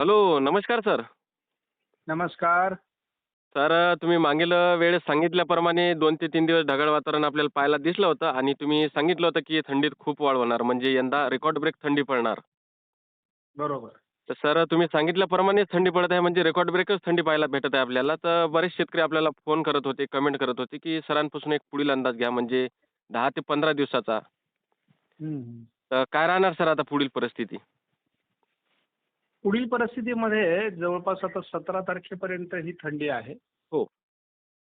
Hello नमस्कार sir. नमस्कार. Sir तुम्ही मागील वेळेस सांगितल्याप्रमाणे दोन ते तीन दिवस ढगाळ वातावरण आपल्याला पाहायला दिसलं होतं आणि तुम्ही सांगितलं होतं की थंडीत खूप वाढ होणार म्हणजे यंदा रेकॉर्ड ब्रेक थंडी पडणार. बरोबर. तर सर तुम्ही सांगितल्याप्रमाणे थंडी पडत आहे म्हणजे रेकॉर्ड ब्रेकच थंडी पाहायला भेटत आहे आपल्याला. तर बरेच शेतकरी आपल्याला फोन करत होते कमेंट करत होते की सरांपासून एक पुढील अंदाज घ्या म्हणजे दहा ते पंधरा दिवसाचा. तर काय राहणार सर आता पुढील परिस्थिती? पुढील परिस्थितीमध्ये जवळपास आता सतरा तारखेपर्यंत ही थंडी आहे. हो.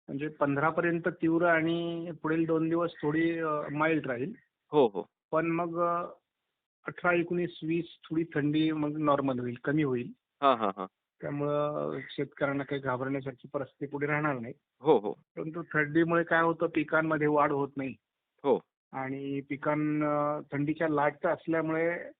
म्हणजे पंधरा पर्यंत तीव्र आणि पुढील दोन दिवस थोडी माइल्ड राहील. हो हो. पण मग अठरा एकोणीस वीस थोडी थंडी मग नॉर्मल होईल कमी होईल. हां हां हां. त्यामुळं शेतकऱ्यांना काही घाबरण्यासारखी परिस्थिती पुढे राहणार नाही. हो हो. परंतु थंडीमुळे काय होतं पिकांमध्ये वाढ होत नाही. हो. आणि पिकांना थंडीच्या लाट असल्यामुळे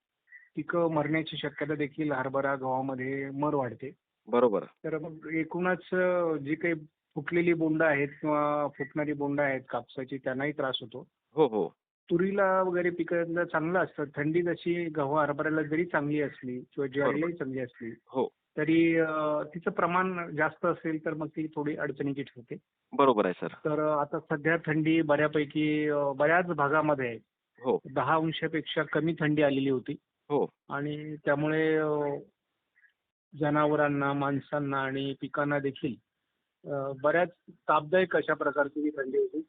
पिकं मरण्याची शक्यता देखील हरभरा गव्हामध्ये मर वाढते. बरोबर. तर मग एकूणच जी काही फुटलेली बोंड आहेत किंवा फुटणारी बोंड आहेत कापसाची त्यांनाही त्रास होतो. हो हो. तुरीला वगैरे पिकांना चांगलं असतं. थंडी जशी गहू हरभऱ्याला जरी चांगली असली किंवा ज्वारीलाही चांगली असली हो. तरी तिचं प्रमाण जास्त असेल तर मग ती थोडी अडचणीची ठरते. बरोबर आहे सर. तर आता सध्या थंडी बऱ्यापैकी बऱ्याच भागामध्ये आहे हो. दहा अंशापेक्षा कमी थंडी आलेली होती. हो. आणि त्यामुळे अं, जनावरांना माणसांना आणि पिकांना देखील अं, बऱ्याच तापदायक अशा प्रकारची ही थंडी होती.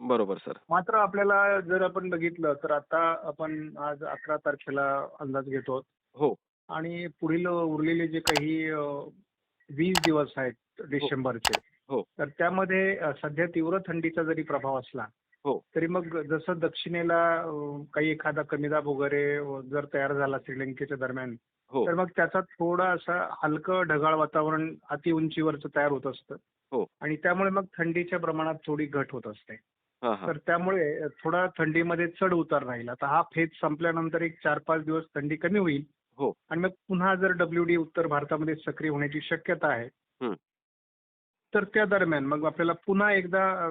बरोबर सर. मात्र आपल्याला जर आपण बघितलं तर आता आपण आज अकरा तारखेला अंदाज घेतो. हो. आणि पुढील उरलेले जे काही अं, वीस दिवस आहेत डिसेंबरचे हो. तर त्यामध्ये अं, सध्या तीव्र थंडीचा जरी प्रभाव असला हो. तरी मग जसं दक्षिणेला काही एखादा कमी दाब वगैरे जर तयार झाला श्रीलंकेच्या दरम्यान हो. तर मग त्याचा थोडा असं हलकं ढगाळ वातावरण अति उंचीवरचं तयार होत असतं. हो. आणि त्यामुळे मग थंडीच्या प्रमाणात थोडी घट होत असते. हां हां. तर त्यामुळे थोडा थंडीमध्ये चढ उतार राहील. आता हा फेज संपल्यानंतर एक चार पाच दिवस थंडी कमी होईल. हो. आणि मग पुन्हा जर डब्ल्यू डी उत्तर भारतामध्ये सक्रिय होण्याची शक्यता आहे हं. तर त्या दरम्यान मग आपल्याला पुन्हा एकदा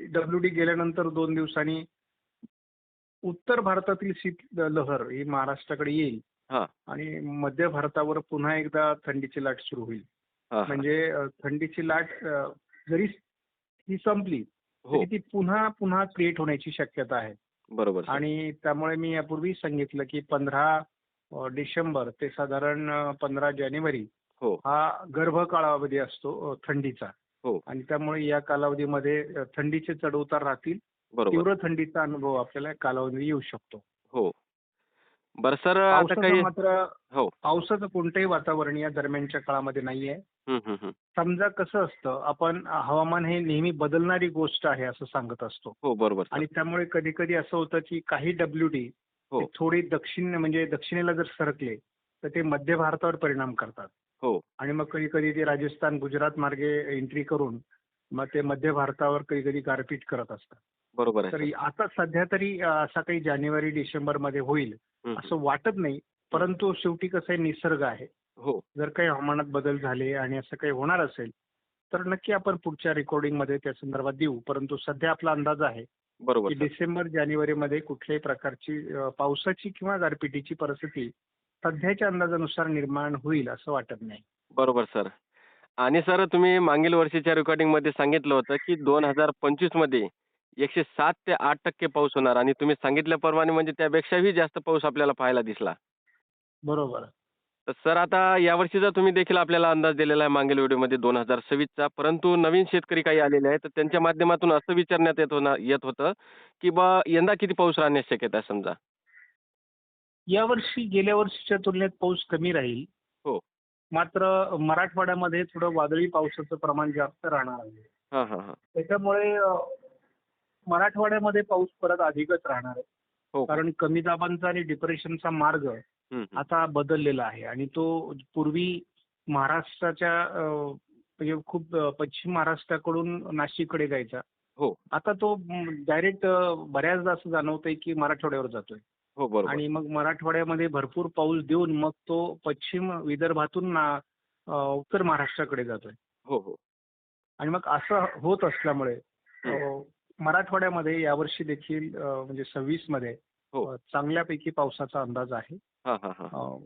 डब्ल्यू डी गेल्यानंतर दोन दिवसांनी उत्तर भारतातील शीत लहर ही महाराष्ट्राकडे येईल हां. आणि मध्य भारतावर पुन्हा एकदा थंडीची लाट सुरू होईल हां हां म्हणजे अ, थंडीची लाट अ, जरी ही संपली हो तरी ती पुन्हा पुन्हा क्रिएट होण्याची शक्यता आहे बरोबर सर. आणि त्यामुळे मी यापूर्वी सांगितलं की पंधरा डिसेंबर ते साधारण पंधरा जानेवारी हो हा गर्भ कालावधी असतो अ, थंडीचा. आणि त्यामुळे या कालावधीमध्ये थंडीचे चढउतार राहतील. तीव्र थंडीचा अनुभव आपल्याला या कालावधी येऊ शकतो. हो. बरं सर मात्र हो. पावसाचं कोणतंही वातावरण या दरम्यानच्या काळामध्ये नाहीये हं, हं, हं. समजा कसं असतं आपण हवामान हे नेहमी बदलणारी गोष्ट आहे असं सांगत असतो. हो बरोबर. आणि त्यामुळे कधी कधी असं होतं की काही डब्ल्यू डी हो. थोडी दक्षिण म्हणजे दक्षिणेला जर सरकले तर ते मध्य भारतावर परिणाम करतात. हो आणि मग कधी कधी ते राजस्थान गुजरात मार्गे एंट्री करून मग ते मध्य भारतावर कधी कधी गारपीट करत असतात बरोबर आहे तर. आता सध्या तरी असा काही जानेवारी डिसेंबरमध्ये होईल हं, हं. असं वाटत नाही परंतु शेवटी कसं आहे निसर्ग आहे हो जर काही हवामानात बदल झाले आणि असं काही होणार असेल तर नक्की आपण पुढच्या रेकॉर्डिंगमध्ये त्या संदर्भात देऊ परंतु सध्या आपला अंदाज आहे बरोबर की. डिसेंबर जानेवारीमध्ये कुठल्याही प्रकारची पावसाची किंवा गारपिटीची परिस्थिती सध्याच्या अंदाजानुसार निर्माण होईल असं वाटत नाही. बरोबर सर. आणि सर तुम्ही मागील वर्षीच्या रेकॉर्डिंगमध्ये सांगितलं होतं की दोन हजार पंचवीसमध्ये एकशे सात ते आठ टक्के पाऊस होणार आणि तुम्ही सांगितल्याप्रमाणे म्हणजे त्यापेक्षाही जास्त पाऊस आपल्याला पाहायला दिसला. बरोबर. तर सर आता यावर्षीचा तुम्ही देखील आपल्याला अंदाज दिलेला आहे मागील व्हिडिओमध्ये दोन हजार सव्वीसचा. परंतु नवीन शेतकरी काही आलेले आहेत तर त्यांच्या माध्यमातून असं विचारण्यात येत होणार येत होतं की बा यंदा किती पाऊस राहण्याची शक्यता आहे समजा? यावर्षी गेल्या वर्षीच्या तुलनेत पाऊस कमी राहील. हो. मात्र मराठवाड्यामध्ये थोडं वादळी पावसाचं प्रमाण जास्त राहणार आहे. हां हां हां. त्याच्यामुळे अ, मराठवाड्यामध्ये पाऊस परत अधिकच राहणार आहे. हो. का? कारण कमी दाबांचा आणि डिप्रेशनचा मार्ग. आता बदललेला आहे. आणि तो पूर्वी महाराष्ट्राच्या अ, म्हणजे खूप अ, पश्चिम महाराष्ट्राकडून नाशिककडे जायचा. हो. आता तो डायरेक्ट बऱ्याचदा असं जाणवतंय की मराठवाड्यावर जातोय. आणि मग मराठवाड्यामध्ये भरपूर पाऊस देऊन मग तो पश्चिम विदर्भातून उत्तर महाराष्ट्राकडे जातोय. हो हो. आणि मग असं होत असल्यामुळे मराठवाड्यामध्ये यावर्षी देखील म्हणजे सव्वीसमध्ये हो. चांगल्यापैकी पावसाचा अंदाज आहे. हां हां हां.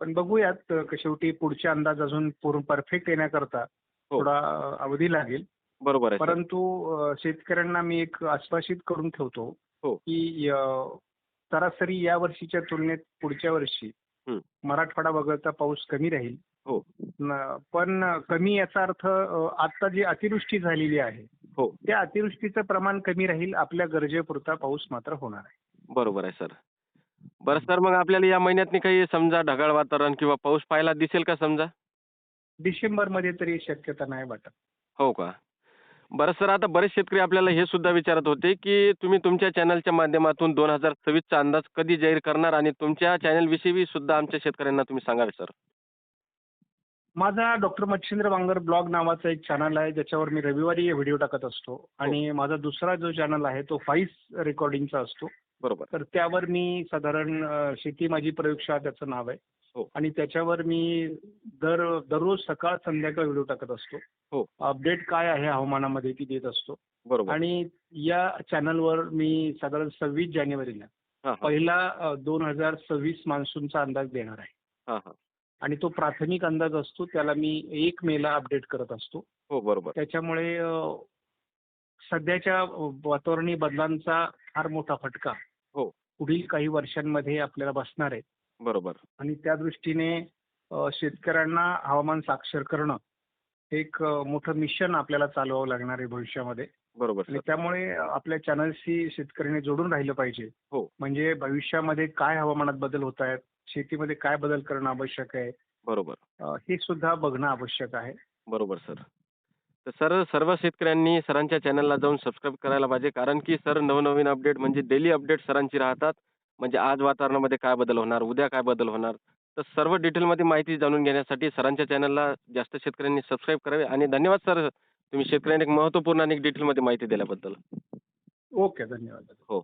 पण बघूयात शेवटी पुढचे अंदाज अजून पूर्ण परफेक्ट येण्याकरता हो. थोडा अवधी लागेल. बरोबर आहे परंतु शेतकऱ्यांना मी एक आश्वासित करून ठेवतो हो. की सरासरी या वर्षीच्या तुलनेत पुढच्या वर्षी. मराठवाडा वगळता पाऊस कमी राहील. हो. पण कमी याचा अर्थ आता जी अतिवृष्टी झालेली आहे हो. त्या अतिवृष्टीचं प्रमाण कमी राहील आपल्या गरजेपुरता पाऊस मात्र होणार आहे. बरोबर आहे सर. बरं सर मग आपल्याला या महिन्यात काही समजा ढगाळ वातावरण किंवा पाऊस पाहायला दिसेल का समजा? डिसेंबरमध्ये तरी शक्यता नाही वाटत. हो का? बरं सर आता बरेच शेतकरी आपल्याला हे सुद्धा विचारत होते की तुम्ही तुमच्या चॅनलच्या माध्यमातून दोन हजार सव्वीसचा अंदाज कधी जाहीर करणार आणि तुमच्या चॅनलविषयी सुद्धा आमच्या शेतकऱ्यांना तुम्ही सांगावे सर माझा डॉक्टर मच्छिंद्र वांगर ब्लॉग नावाचा एक चॅनल आहे ज्याच्यावर मी रविवारी व्हिडिओ टाकत असतो हो. आणि माझा दुसरा जो चॅनल आहे तो फाईस रेकॉर्डिंगचा असतो बरोबर तर त्यावर मी साधारण शेती माझी प्रयोगशाळा त्याचं नाव आहे. आणि त्याच्यावर मी दर दररोज सकाळ संध्याकाळ व्हिडिओ टाकत असतो. हो. अपडेट काय आहे हवामानामध्ये ती देत असतो. बरोबर. आणि या चॅनलवर मी साधारण सव्वीस जानेवारीला हां हां. पहिला दोन हजार सव्वीस मान्सूनचा अंदाज देणार आहे. हां हां. आणि तो प्राथमिक अंदाज असतो त्याला मी एक मेला अपडेट करत असतो. हो बरोबर. त्याच्यामुळे सध्याच्या अ, वातावरणी बदलांचा फार मोठा फटका हो. पुढील काही वर्षांमध्ये आपल्याला बसणार आहे. बरोबर. आणि त्या दृष्टीने अ, शेतकऱ्यांना हवामान साक्षर करणं हे एक मोठं मिशन आपल्याला चालवावं लागणार आहे भविष्यामध्ये. बरोबर आणि त्यामुळे आपल्या चॅनल्सशी शेतकऱ्यांनी जोडून राहिलं पाहिजे. हो. म्हणजे भविष्यामध्ये काय हवामानात बदल होत आहेत शेतीमध्ये काय बदल करणं आवश्यक आहे बरोबर. हे सुद्धा बघणं आवश्यक आहे. बरोबर सर. तर सर सर्व शेतकऱ्यांनी सरांच्या चॅनलला जाऊन सबस्क्राईब करायला पाहिजे कारण की सर नवनवीन अपडेट म्हणजे डेली अपडेट सरांची राहतात. म्हणजे आज वातावरणामध्ये काय बदल होणार उद्या काय बदल होणार? तर सर्व डिटेलमध्ये माहिती जाणून घेण्यासाठी सरांच्या चॅनलला जास्त शेतकऱ्यांनी सबस्क्राईब करावे आणि धन्यवाद सर. तुम्ही शेतकऱ्यांनी एक महत्त्वपूर्ण आणि डिटेलमध्ये माहिती दिल्याबद्दल. ओके धन्यवाद. हो.